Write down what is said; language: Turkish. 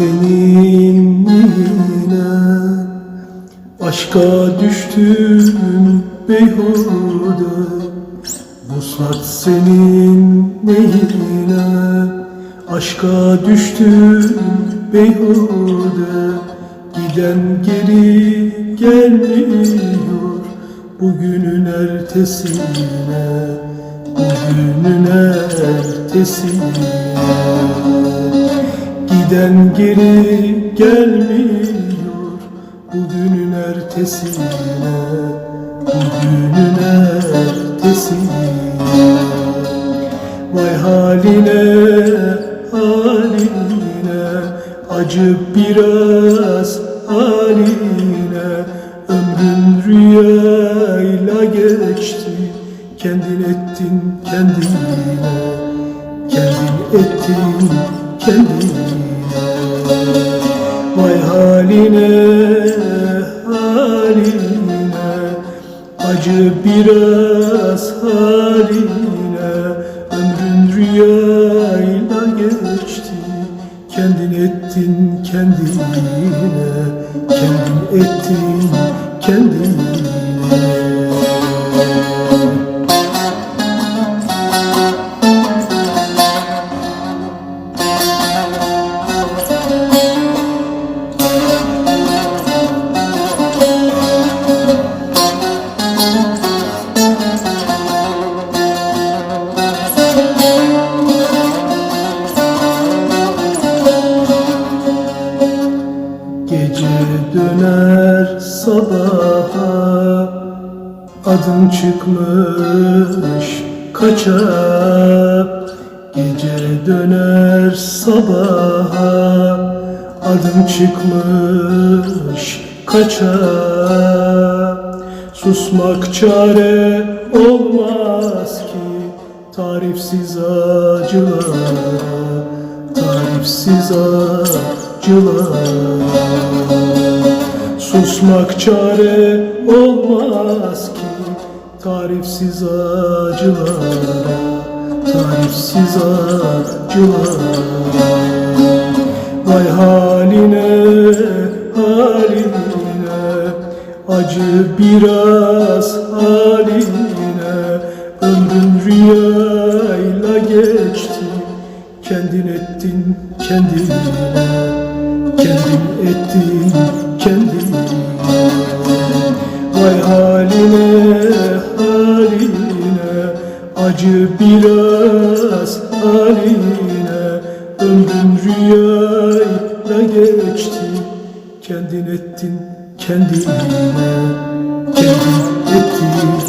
senin yine Aşka düştüm beyhude Vuslat senin neyine Aşka düştüm beyhude Giden geri gelmiyor Bugünün ertesine. Bugünün ertesine Giden geri gelmiyor. Bugünün ertesine Bugünün ertesine. Vay haline haline Acı biraz haline. Ömrün rüyayla geçti Kendin ettin kendine. Kendin ettin kendine Haline haline Acı biraz haline. Ömrün rüyayla geçti Kendin ettin kendine Kendin ettin kendine döner sabaha. Adım çıkmış kaçar. Gece döner sabaha. Adım çıkmış kaçar. Susmak çare olmaz ki. Tarifsiz acılara Tarifsiz acılara Susmak çare olmaz ki. Tarifsiz acılara Tarifsiz acılara. Vay haline haline Acı biraz haline. Ömrün rüyayla geçti Kendin ettin kendine. Kendin ettin kendine Acı biraz haline Ömrün rüyayla geçti. Kendin ettin kendine Kendin ettin